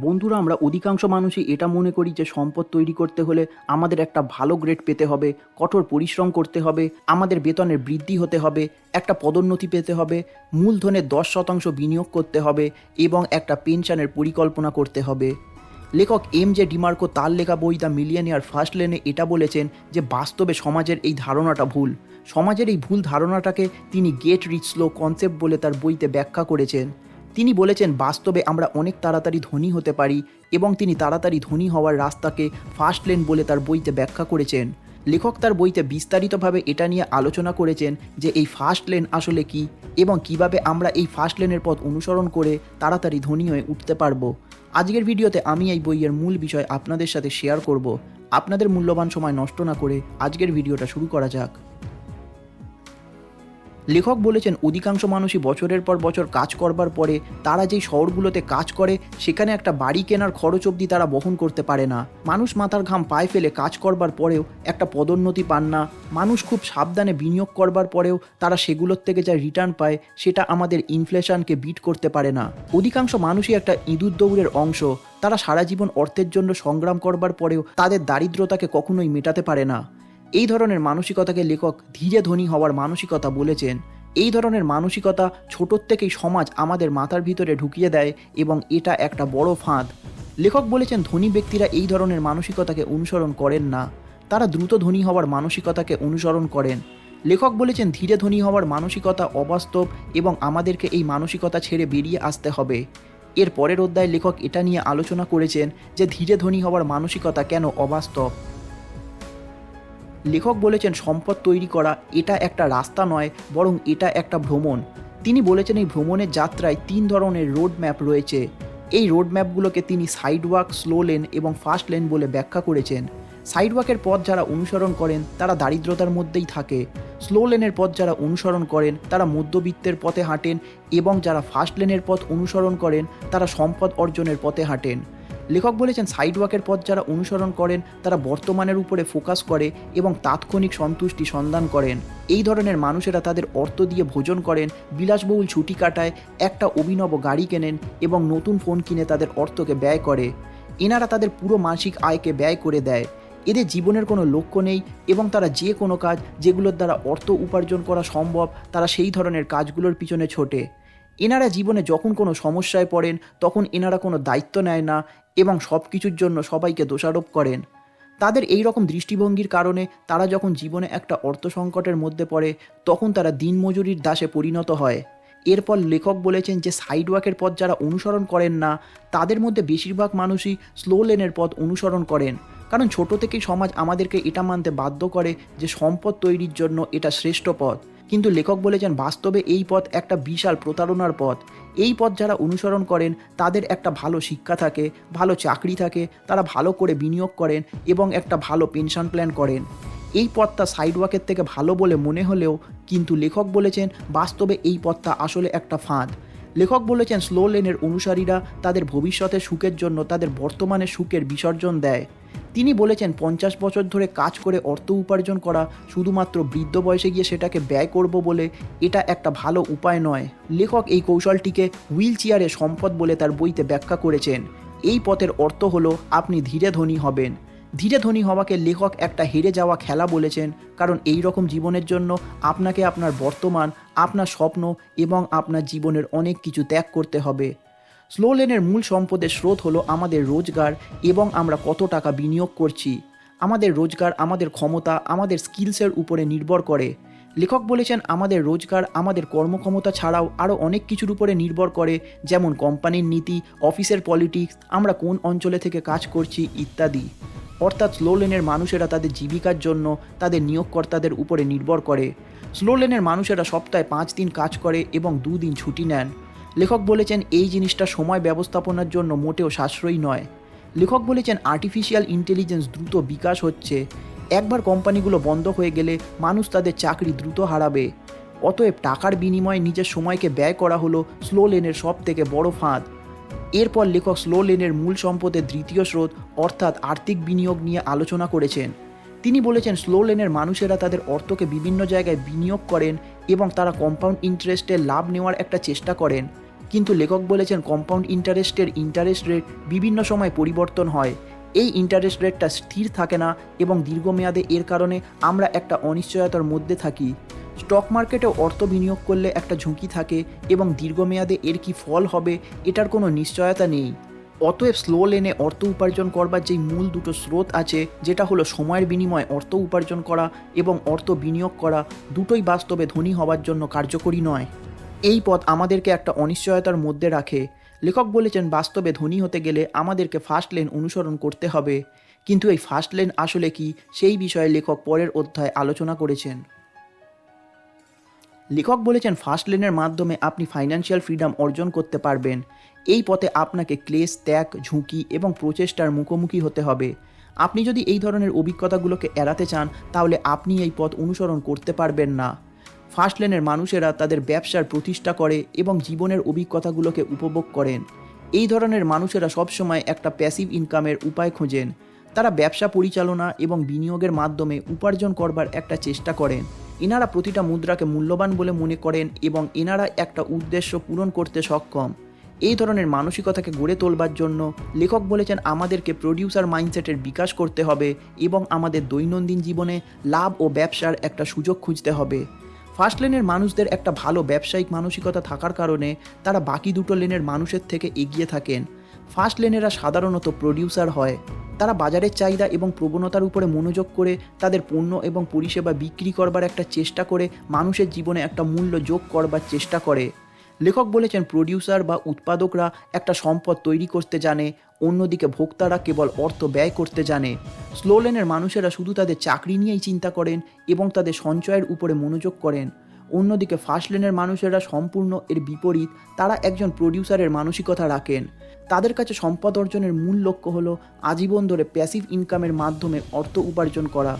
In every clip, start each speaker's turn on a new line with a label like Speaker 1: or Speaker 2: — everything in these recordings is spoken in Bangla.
Speaker 1: বন্ধুরা, আমরা অধিকাংশ মানুষই এটা মনে করি যে সম্পদ তৈরি করতে হলে আমাদের একটা ভালো গ্রেড পেতে হবে, কঠোর পরিশ্রম করতে হবে, আমাদের বেতনের বৃদ্ধি হতে হবে, একটা পদোন্নতি পেতে হবে মূলধনের দশ শতাংশ বিনিয়োগ করতে হবে এবং একটা পেনশনের পরিকল্পনা করতে হবে। লেখক এম জে ডিমার্কো তার লেখা বই দ্য মিলিয়নিয়ার ফার্স্ট লেনে এটা বলেছেন যে বাস্তবে সমাজের এই ধারণাটা ভুল। সমাজের এই ভুল ধারণাটাকে তিনি গেট রিচ স্লো কনসেপ্ট বলে তার বইতে ব্যাখ্যা করেছেন। তিনি বলেছেন, বাস্তবে আমরা অনেক তাড়াতাড়ি ধনী হতে পারি এবং তিনি তাড়াতাড়ি ধনী হওয়ার রাস্তাকে ফার্স্ট লেন বলে তার বইতে ব্যাখ্যা করেছেন। লেখক তার বইতে বিস্তারিতভাবে এটা নিয়ে আলোচনা করেছেন যে এই ফার্স্ট লেন আসলে কি এবং কীভাবে আমরা এই ফার্স্ট লেনের পথ অনুসরণ করে তাড়াতাড়ি ধনী হয়ে উঠতে পারব। আজকের ভিডিওতে আমি এই বইয়ের মূল বিষয় আপনাদের সাথে শেয়ার করব। আপনাদের মূল্যবান সময় নষ্ট না করে আজকের ভিডিওটা শুরু করা যাক। লেখক বলেছেন, অধিকাংশ মানুষই বছরের পর বছর কাজ করবার পরে তারা যেই শহরগুলোতে কাজ করে, সেখানে একটা বাড়ি কেনার খরচ অবধি তারা বহন করতে পারে না। মানুষ মাথার ঘাম পায়ে ফেলে কাজ করবার পরেও একটা পদোন্নতি পান না। মানুষ খুব সাবধানে বিনিয়োগ করবার পরেও তারা সেগুলোর থেকে যা রিটার্ন পায়, সেটা আমাদের ইনফ্লেশনকে বিট করতে পারে না। অধিকাংশ মানুষই একটা ইঁদুর দৌড়ের অংশ। তারা সারা জীবন অর্থের জন্য সংগ্রাম করবার পরেও তাদের দারিদ্রতাকে কখনোই মেটাতে পারে না। এই ধরনের মানসিকতাকে লেখক ধীরে ধনী হওয়ার মানসিকতা বলেছেন। এই ধরনের মানসিকতা ছোটোর থেকেই সমাজ আমাদের মাথার ভিতরে ঢুকিয়ে দেয় এবং এটা একটা বড় ফাঁদ। লেখক বলেছেন, ধনী ব্যক্তিরা এই ধরনের মানসিকতাকে অনুসরণ করেন না। তারা দ্রুত ধনী হওয়ার মানসিকতাকে অনুসরণ করেন। লেখক বলেছেন, ধীরে ধনী হওয়ার মানসিকতা অবাস্তব এবং আমাদেরকে এই মানসিকতা ছেড়ে বেরিয়ে আসতে হবে। এর পরের অধ্যায়ে লেখক এটা নিয়ে আলোচনা করেছেন যে, ধীরে ধনী হওয়ার মানসিকতা কেন অবাস্তব? লেখক বলেছেন, সম্পদ তৈরি করা এটা একটা রাস্তা নয়, বরং এটা একটা ভ্রমণ। তিনি বলেছেন, এই ভ্রমণের যাত্রায় তিন ধরনের রোড ম্যাপ রয়েছে। এই রোড ম্যাপগুলোকে তিনি সাইড ওয়াক স্লো লেন এবং ফাস্ট লেন বলে ব্যাখ্যা করেছেন। সাইড ওয়াকের পথ যারা অনুসরণ করেন, তারা দারিদ্রতার মধ্যেই থাকে। স্লো লেনের পথ যারা অনুসরণ করেন, তারা মধ্যবিত্তের পথে হাঁটেন এবং যারা ফাস্ট লেনের পথ অনুসরণ করেন, তারা সম্পদ অর্জনের পথে হাঁটেন। লেখক বলেছেন সাইড ওয়াকের পথ যারা অনুসরণ করেন, তারা বর্তমানের উপরে ফোকাস করে এবং তাৎক্ষণিক সন্তুষ্টি সন্ধান করেন। এই ধরনের মানুষেরা তাদের অর্থ দিয়ে ভোজন করেন, বিলাসবহুল ছুটি কাটায়, একটা অভিনব গাড়ি কেনেন এবং নতুন ফোন কিনে তাদের অর্থকে ব্যয় করে। এনারা তাদের পুরো মাসিক আয়কে ব্যয় করে দেয়। এদের জীবনের কোনো লক্ষ্য নেই এবং তারা যে কোনো কাজ যেগুলোর দ্বারা অর্থ উপার্জন করা সম্ভব, তারা সেই ধরনের কাজগুলোর পিছনে ছোটে। এনারা জীবনে যখন কোনো সমস্যায় পড়েন, তখন এনারা কোনো দায়িত্ব নেয় না এবং সব কিছুর জন্য সবাইকে দোষারোপ করেন। তাদের এই রকম দৃষ্টিভঙ্গির কারণে তারা যখন জীবনে একটা অর্থ সংকটের মধ্যে পড়ে, তখন তারা দিনমজুরির দাসে পরিণত হয়। এরপর লেখক বলেছেন যে সাইড ওয়াকের পথ যারা অনুসরণ করেন না, তাদের মধ্যে বেশিরভাগ মানুষই স্লো লেনের পথ অনুসরণ করেন। কারণ ছোট থেকেই সমাজ আমাদেরকে এটা মানতে বাধ্য করে যে, সম্পদ তৈরির জন্য এটা শ্রেষ্ঠ পথ। কিন্তু লেখক বলেছেন, বাস্তবে এই পথ একটা বিশাল প্রতারণার পথ। এই পথ যারা অনুসরণ করেন, তাদের একটা ভালো শিক্ষা থাকে, ভালো চাকরি থাকে, তারা ভালো করে বিনিয়োগ করেন এবং একটা ভালো পেনশন প্ল্যান করেন। এই পথটা সাইড ওয়াকের থেকে ভালো বলে মনে হলেও কিন্তু লেখক বলেছেন বাস্তবে এই পথটা আসলে একটা ফাঁদ। লেখক বলেছেন স্লো লেনের অনুসারীরা তাদের ভবিষ্যতের সুখের জন্য তাদের বর্তমানে সুখের বিসর্জন দেয়। তিনি বলেছেন, পঞ্চাশ বছর ধরে কাজ করে অর্থ উপার্জন করা শুধুমাত্র বৃদ্ধ বয়সে গিয়ে সেটাকে ব্যয় করব বলে এটা একটা ভালো উপায় নয়। লেখক এই কৌশলটিকে হুইল চেয়ারে সম্পদ বলে তার বইতে ব্যাখ্যা করেছেন। এই পথের অর্থ হলো, আপনি ধীরে ধনী হবেন। ধীরে ধনী হওয়াকে লেখক একটা হেরে যাওয়া খেলা বলেছেন, কারণ এই রকম জীবনের জন্য আপনাকে আপনার বর্তমান, আপনার স্বপ্ন এবং আপনার জীবনের অনেক কিছু ত্যাগ করতে হবে। স্লো লেনের মূল সম্পদের স্রোত হলো আমাদের রোজগার এবং আমরা কত টাকা বিনিয়োগ করছি। আমাদের রোজগার আমাদের ক্ষমতা, আমাদের স্কিলসের উপরে নির্ভর করে। লেখক বলেছেন, আমাদের রোজগার আমাদের কর্মক্ষমতা ছাড়াও আরও অনেক কিছুর উপরে নির্ভর করে, যেমন কোম্পানির নীতি, অফিসের পলিটিক্স, আমরা কোন অঞ্চলে থেকে কাজ করছি ইত্যাদি। অর্থাৎ স্লো লেনের মানুষেরা তাদের জীবিকার জন্য, তাদের নিয়োগকর্তাদের উপরে নির্ভর করে। স্লো লেনের মানুষেরা সপ্তাহে পাঁচ দিন কাজ করে এবং দুদিন ছুটি নেন। লেখক বলেছেন এই জিনিসটা সময় ব্যবস্থাপনার জন্য মোটেও সাশ্রয়ী নয়। লেখক বলেছেন আর্টিফিশিয়াল ইন্টেলিজেন্স দ্রুত বিকাশ হচ্ছে। একবার কোম্পানিগুলো বন্ধ হয়ে গেলে মানুষ তাদের চাকরি দ্রুত হারাবে। অতএব টাকার বিনিময়ে নিজের সময়কে ব্যয় করা হলো স্লো লেনের সব থেকে বড় ফাঁদ। এরপর লেখক স্লো লেনের মূল সম্পদের দ্বিতীয় স্রোত, অর্থাৎ আর্থিক বিনিয়োগ নিয়ে আলোচনা করেছেন। তিনি বলেছেন স্লো লেনের মানুষেরা তাদের অর্থকে বিভিন্ন জায়গায় বিনিয়োগ করেন এবং তারা কম্পাউন্ড ইন্টারেস্টের লাভ নেওয়ার একটা চেষ্টা করেন। কিন্তু লেখক বলেছেন কম্পাউন্ড ইন্টারেস্টের ইন্টারেস্ট রেট বিভিন্ন সময় পরিবর্তন হয়। এই ইন্টারেস্ট রেটটা স্থির থাকে না এবং দীর্ঘমেয়াদে এর কারণে আমরা একটা অনিশ্চয়তার মধ্যে থাকি। স্টক মার্কেটে অর্থ বিনিয়োগ করলে একটা ঝুঁকি থাকে এবং দীর্ঘমেয়াদে এর কি ফল হবে এটার কোনো নিশ্চয়তা নেই। অতএব স্লো লেনে অর্থ উপার্জন করবার যেই মূল দুটো স্রোত আছে, যেটা হলো সময়ের বিনিময়ে অর্থ উপার্জন করা এবং অর্থ বিনিয়োগ করা, দুটোই বাস্তবে ধনী হওয়ার জন্য কার্যকরী নয়। এই পথ আমাদেরকে একটা অনিশ্চয়তার মধ্যে রাখে। লেখক বলেছেন, বাস্তবে ধনী হতে গেলে আমাদেরকে ফার্স্ট লেন অনুসরণ করতে হবে। কিন্তু এই ফার্স্ট লেন আসলে কি, সেই বিষয়ে লেখক পরের অধ্যায় আলোচনা করেছেন। লেখক বলেছেন ফার্স্ট লেনের মাধ্যমে আপনি ফাইন্যান্সিয়াল ফ্রিডম অর্জন করতে পারবেন। এই পথে আপনাকে ক্লেশ, ত্যাগ, ঝুঁকি এবং প্রচেষ্টার মুখোমুখি হতে হবে। আপনি যদি এই ধরনের অভিজ্ঞতাগুলোকে এড়াতে চান, তাহলে আপনি এই পথ অনুসরণ করতে পারবেন না। ফার্স্ট লেনের মানুষেরা তাদের ব্যবসার প্রতিষ্ঠা করে এবং জীবনের অভিজ্ঞতাগুলোকে উপভোগ করেন। এই ধরনের মানুষেরা সবসময় একটা প্যাসিভ ইনকামের উপায় খোঁজেন। তারা ব্যবসা পরিচালনা এবং বিনিয়োগের মাধ্যমে উপার্জন করবার একটা চেষ্টা করেন। এনারা প্রতিটা মুদ্রাকে মূল্যবান বলে মনে করেন এবং এনারা একটা উদ্দেশ্য পূরণ করতে সক্ষম। এই ধরনের মানসিকতাকে গড়ে তোলবার জন্য লেখক বলেছেন, আমাদেরকে প্রডিউসার মাইন্ডসেটের বিকাশ করতে হবে এবং আমাদের দৈনন্দিন জীবনে লাভ ও ব্যবসার একটা সুযোগ খুঁজতে হবে। ফার্স্ট লেনের মানুষদের একটা ভালো ব্যবসায়িক মানসিকতা থাকার কারণে তারা বাকি দুটো লেনের মানুষের থেকে এগিয়ে থাকেন। ফার্স্ট লেনেরা সাধারণত প্রডিউসার হয়। তারা বাজারের চাহিদা এবং প্রবণতার উপরে মনোযোগ করে তাদের পণ্য এবং পরিষেবা বিক্রি করবার একটা চেষ্টা করে, মানুষের জীবনে একটা মূল্য যোগ করবার চেষ্টা করে। লেখক বলেছেন প্রডিউসার বা উৎপাদকরা একটা সম্পদ তৈরি করতে জানে, অন্যদিকে ভোক্তারা কেবল অর্থ ব্যয় করতে জানে। স্লো লেনের মানুষেরা শুধু তাদের চাকরি নিয়েই চিন্তা করেন এবং তাদের সঞ্চয়ের উপরে মনোযোগ করেন। অন্যদিকে ফার্স্ট লেনের মানুষেরা সম্পূর্ণ এর বিপরীত, তারা একজন প্রডিউসারের মানসিকতা রাখেন। তাদের কাছে সম্পদ অর্জনের মূল লক্ষ্য হলো আজীবন ধরে প্যাসিভ ইনকামের মাধ্যমে অর্থ উপার্জন করা।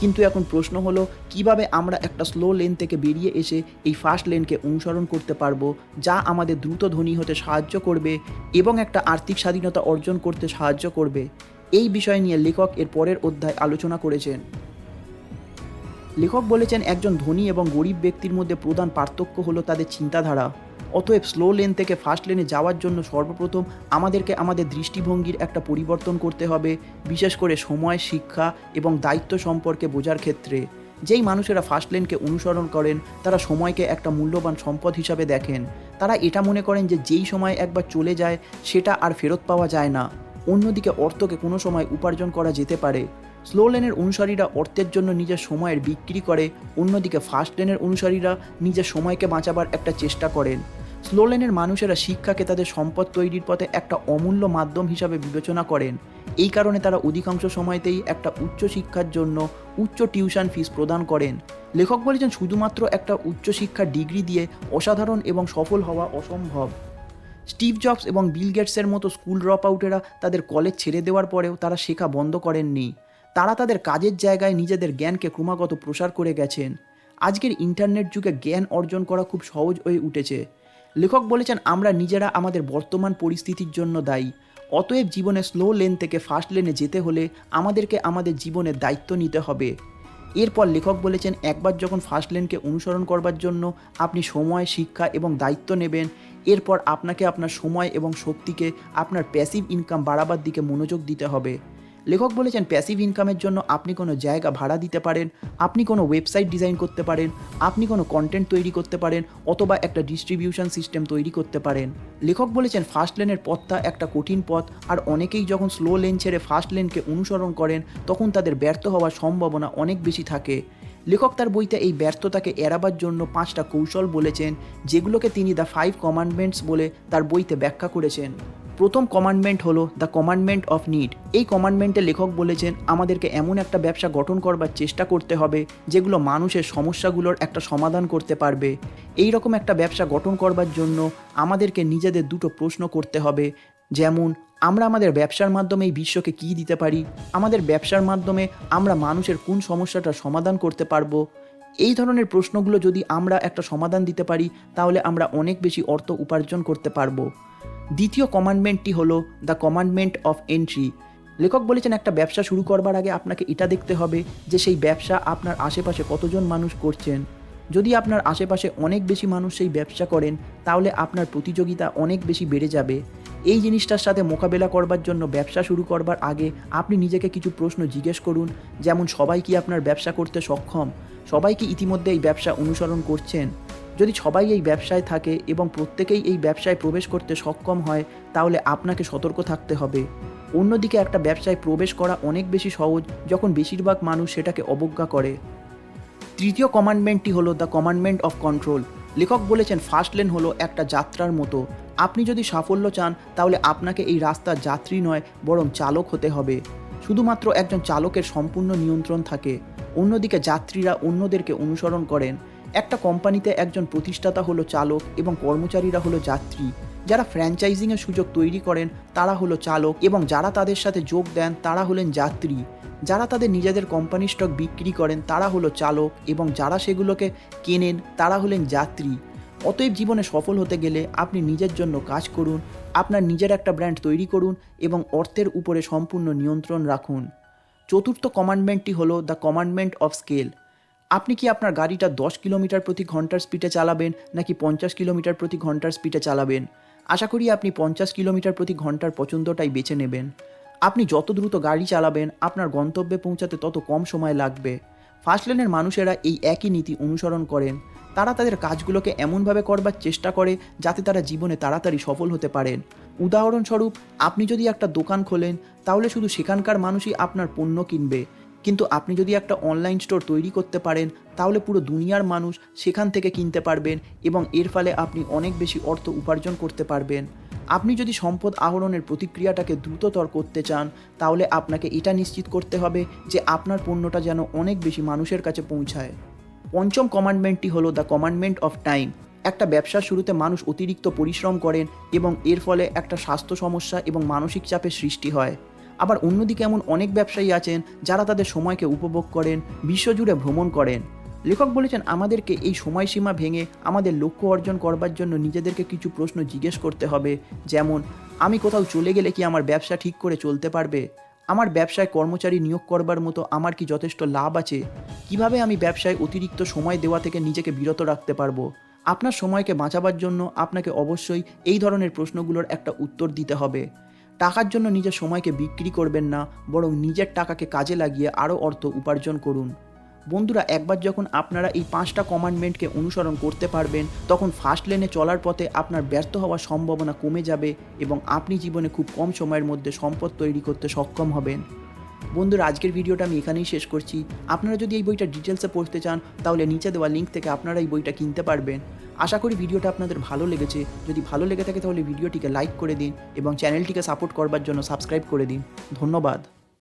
Speaker 1: কিন্তু এখন প্রশ্ন হলো, কীভাবে আমরা একটা স্লো লেন থেকে বেরিয়ে এসে এই ফাস্ট লেনকে অনুসরণ করতে পারব, যা আমাদের দ্রুত ধনী হতে সাহায্য করবে এবং একটা আর্থিক স্বাধীনতা অর্জন করতে সাহায্য করবে? এই বিষয় নিয়ে লেখক এর পরের অধ্যায় আলোচনা করেছেন। লেখক বলেছেন, একজন ধনী এবং গরিব ব্যক্তির মধ্যে প্রধান পার্থক্য হলো তাদের চিন্তাধারা। অতএব স্লো লেন থেকে ফাস্ট লেনে যাওয়ার জন্য সর্বপ্রথম আমাদেরকে আমাদের দৃষ্টিভঙ্গির একটা পরিবর্তন করতে হবে, বিশেষ করে সময়, শিক্ষা এবং দায়িত্ব সম্পর্কে বোঝার ক্ষেত্রে। যেই মানুষেরা ফার্স্ট লেনকে অনুসরণ করেন, তারা সময়কে একটা মূল্যবান সম্পদ হিসাবে দেখেন। তারা এটা মনে করেন যে যেই সময় একবার চলে যায়, সেটা আর ফেরত পাওয়া যায় না। অন্যদিকে অর্থকে কোনো সময় উপার্জন করা যেতে পারে। স্লো লেনের অনুসারীরা অর্থের জন্য নিজের সময়ের বিক্রি করে, অন্যদিকে ফাস্ট লেনের অনুসারীরা নিজের সময়কে বাঁচাবার একটা চেষ্টা করেন। স্লো লেনের মানুষেরা শিক্ষাকে তাদের সম্পদ তৈরির পথে একটা অমূল্য মাধ্যম হিসাবে বিবেচনা করেন। এই কারণে তারা অধিকাংশ সময়তেই একটা উচ্চ শিক্ষার জন্য উচ্চ টিউশন ফিস প্রদান করেন। লেখক বলেছেন, শুধুমাত্র একটা উচ্চশিক্ষার ডিগ্রি দিয়ে অসাধারণ এবং সফল হওয়া অসম্ভব। স্টিভ জবস এবং বিল গেটসের মতো স্কুল ড্রপ আউটেরা তাদের কলেজ ছেড়ে দেওয়ার পরেও তারা শেখা বন্ধ করেননি। তারা তাদের কাজের জায়গায় নিজেদের জ্ঞানকে ক্রমাগত প্রসার করে গেছেন। আজকের ইন্টারনেট যুগে জ্ঞান অর্জন করা খুব সহজ হয়ে উঠেছে। লেখক বলেছেন, আমরা নিজেরা আমাদের বর্তমান পরিস্থিতির জন্য দায়ী। অতএব জীবনে স্লো লেন থেকে ফাস্ট লেনে যেতে হলে আমাদেরকে আমাদের জীবনের দায়িত্ব নিতে হবে। এরপর লেখক বলেছেন, একবার যখন ফার্স্ট লেনকে অনুসরণ করবার জন্য আপনি সময়, শিক্ষা এবং দায়িত্ব নেবেন, এরপর আপনাকে আপনার সময় এবং শক্তিকে, আপনার প্যাসিভ ইনকাম বাড়াবার দিকে মনোযোগ দিতে হবে। লেখক বলেছেন প্যাসিভ ইনকামের জন্য আপনি কোনো জায়গা ভাড়া দিতে পারেন, আপনি কোনো ওয়েবসাইট ডিজাইন করতে পারেন, আপনি কোনো কন্টেন্ট তৈরি করতে পারেন অথবা একটা ডিস্ট্রিবিউশন সিস্টেম তৈরি করতে পারেন। লেখক বলেছেন ফার্স্ট লেনের পথটা একটা কঠিন পথ, আর অনেকেই যখন স্লো লেন ছেড়ে ফার্স্ট লেনকে অনুসরণ করেন, তখন তাদের ব্যর্থ হওয়ার সম্ভাবনা অনেক বেশি থাকে। লেখক তার বইতে এই ব্যর্থতাকে এড়াবার জন্য পাঁচটা কৌশল বলেছেন, যেগুলোকে তিনি দ্য ফাইভ কমান্ডমেন্টস বলে তার বইতে ব্যাখ্যা করেছেন। প্রথম কমান্ডমেন্ট হলো দ্য কমান্ডমেন্ট অফ নিড এই কমান্ডমেন্টে লেখক বলেছেন, আমাদেরকে এমন একটা ব্যবসা গঠন করবার চেষ্টা করতে হবে, যেগুলো মানুষের সমস্যাগুলোর একটা সমাধান করতে পারবে। এই রকম একটা ব্যবসা গঠন করবার জন্য আমাদেরকে নিজেদের দুটো প্রশ্ন করতে হবে। যেমন, আমরা আমাদের ব্যবসার মাধ্যমে এই বিশ্বকে কী দিতে পারি? আমাদের ব্যবসার মাধ্যমে আমরা মানুষের কোন সমস্যাটার সমাধান করতে পারব? এই ধরনের প্রশ্নগুলো যদি আমরা একটা সমাধান দিতে পারি, তাহলে আমরা অনেক বেশি অর্থ উপার্জন করতে পারব। দ্বিতীয় কমান্ডমেন্টটি হলো দ্য কমান্ডমেন্ট অফ এন্ট্রি লেখক বলেছেন, একটা ব্যবসা শুরু করবার আগে আপনাকে এটা দেখতে হবে যে সেই ব্যবসা আপনার আশেপাশে কতজন মানুষ করছেন। যদি আপনার আশেপাশে অনেক বেশি মানুষ সেই ব্যবসা করেন, তাহলে আপনার প্রতিযোগিতা অনেক বেশি বেড়ে যাবে। এই জিনিসটার সাথে মোকাবেলা করবার জন্য ব্যবসা শুরু করবার আগে আপনি নিজেকে কিছু প্রশ্ন জিজ্ঞেস করুন, যেমন সবাই কি আপনার ব্যবসা করতে সক্ষম? সবাই কি ইতিমধ্যে এই ব্যবসা অনুসরণ করছেন। যদি সবাই এই ব্যবসায় থাকে এবং প্রত্যেকেই এই ব্যবসায় প্রবেশ করতে সক্ষম হয়, তাহলে আপনাকে সতর্ক থাকতে হবে। অন্যদিকে একটা ব্যবসায় প্রবেশ করা অনেক বেশি সহজ যখন বেশিরভাগ মানুষ সেটাকে অবজ্ঞা করে। তৃতীয় কমান্ডমেন্টটি হলো দ্য কমান্ডমেন্ট অফ কন্ট্রোল লেখক বলেছেন ফার্স্ট লেন হলো একটা যাত্রার মতো। আপনি যদি সাফল্য চান, তাহলে আপনাকে এই রাস্তার যাত্রী নয়, বরং চালক হতে হবে। শুধুমাত্র একজন চালকের সম্পূর্ণ নিয়ন্ত্রণ থাকে। অন্যদিকে যাত্রীরা অন্যদেরকে অনুসরণ করেন। একটা কোম্পানিতে একজন প্রতিষ্ঠাতা হলো চালক এবং কর্মচারীরা হলো যাত্রী। যারা ফ্র্যাঞ্চাইজিংয়ের সুযোগ তৈরি করেন, তারা হলো চালক এবং যারা তাদের সাথে যোগ দেন, তারা হলেন যাত্রী। যারা তাদের নিজেদের কোম্পানি স্টক বিক্রি করেন, তারা হলো চালক এবং যারা সেগুলোকে কেনেন, তারা হলেন যাত্রী। অতএব জীবনে সফল হতে গেলে আপনি নিজের জন্য কাজ করুন, আপনার নিজের একটা ব্র্যান্ড তৈরি করুন এবং অর্থের উপরে সম্পূর্ণ নিয়ন্ত্রণ রাখুন। চতুর্থ কমান্ডমেন্টটি হলো দ্য কমান্ডমেন্ট অফ স্কেল আপনি কি আপনার গাড়িটা দশ কিলোমিটার প্রতি ঘণ্টার স্পিডে চালাবেন, নাকি পঞ্চাশ কিলোমিটার প্রতি ঘণ্টার স্পিডে চালাবেন? আশা করি আপনি পঞ্চাশ কিলোমিটার প্রতি ঘণ্টার পছন্দটাই বেছে নেবেন। আপনি যত দ্রুত গাড়ি চালাবেন, আপনার গন্তব্যে পৌঁছাতে তত কম সময় লাগবে। ফার্স্ট লেনের মানুষেরা এই একই নীতি অনুসরণ করেন। তারা তাদের কাজগুলোকে এমনভাবে করবার চেষ্টা করে যাতে তারা জীবনে তাড়াতাড়ি সফল হতে পারেন। উদাহরণস্বরূপ, আপনি যদি একটা দোকান খোলেন, তাহলে শুধু সেখানকার মানুষই আপনার পণ্য কিনবে। কিন্তু আপনি যদি একটা অনলাইন স্টোর তৈরি করতে পারেন, তাহলে পুরো দুনিয়ার মানুষ সেখান থেকে কিনতে পারবেন এবং এর ফলে আপনি অনেক বেশি অর্থ উপার্জন করতে পারবেন। আপনি যদি সম্পদ আহরণের প্রতিক্রিয়াটাকে দ্রুততর করতে চান, তাহলে আপনাকে এটা নিশ্চিত করতে হবে যে আপনার পণ্যটা যেন অনেক বেশি মানুষের কাছে পৌঁছায়। পঞ্চম কমান্ডমেন্টটি হলো দ্য কমান্ডমেন্ট অফ টাইম একটা ব্যবসার শুরুতে মানুষ অতিরিক্ত পরিশ্রম করেন এবং এর ফলে একটা স্বাস্থ্য সমস্যা এবং মানসিক চাপের সৃষ্টি হয়। আবার অন্যদিকে এমন অনেক ব্যবসায়ী আছেন যারা তাদের সময়কে উপভোগ করেন, বিশ্বজুড়ে ভ্রমণ করেন। লেখক বলেছেন, আমাদেরকে এই সময়সীমা ভেঙে আমাদের লক্ষ্য অর্জন করবার জন্য নিজেদেরকে কিছু প্রশ্ন জিজ্ঞেস করতে হবে, যেমন, আমি কোথাও চলে গেলে কি আমার ব্যবসা ঠিক করে চলতে পারবে? আমার ব্যবসায় কর্মচারী নিয়োগ করবার মতো আমার কি যথেষ্ট লাভ আছে? কীভাবে আমি ব্যবসায় অতিরিক্ত সময় দেওয়া থেকে নিজেকে বিরত রাখতে পারব? আপনার সময়কে বাঁচাবার জন্য আপনাকে অবশ্যই এই ধরনের প্রশ্নগুলোর একটা উত্তর দিতে হবে। টাকার জন্য নিজের সময়কে বিক্রি করবেন না, বরং নিজের টাকাকে কাজে লাগিয়ে আরও অর্থ উপার্জন করুন। বন্ধুরা, একবার যখন আপনারা এই পাঁচটা কমান্ডমেন্টকে অনুসরণ করতে পারবেন, তখন ফার্স্ট লেনে চলার পথে আপনার ব্যর্থ হওয়ার সম্ভাবনা কমে যাবে এবং আপনি জীবনে খুব কম সময়ের মধ্যে সম্পদ তৈরি করতে সক্ষম হবেন। বন্ধুরা, আজকের ভিডিওটা আমি এখানেই শেষ করছি। আপনারা যদি এই বইটা ডিটেলসে পড়তে চান, তাহলে নিচে দেওয়া লিঙ্ক থেকে আপনারা এই বইটা কিনতে পারবেন। আশা করি ভিডিওটা আপনাদের ভালো লেগেছে। যদি ভালো লেগে থাকে, তাহলে ভিডিওটিকে লাইক করে দিন এবং চ্যানেলটিকে সাপোর্ট করবার জন্য সাবস্ক্রাইব করে দিন। ধন্যবাদ।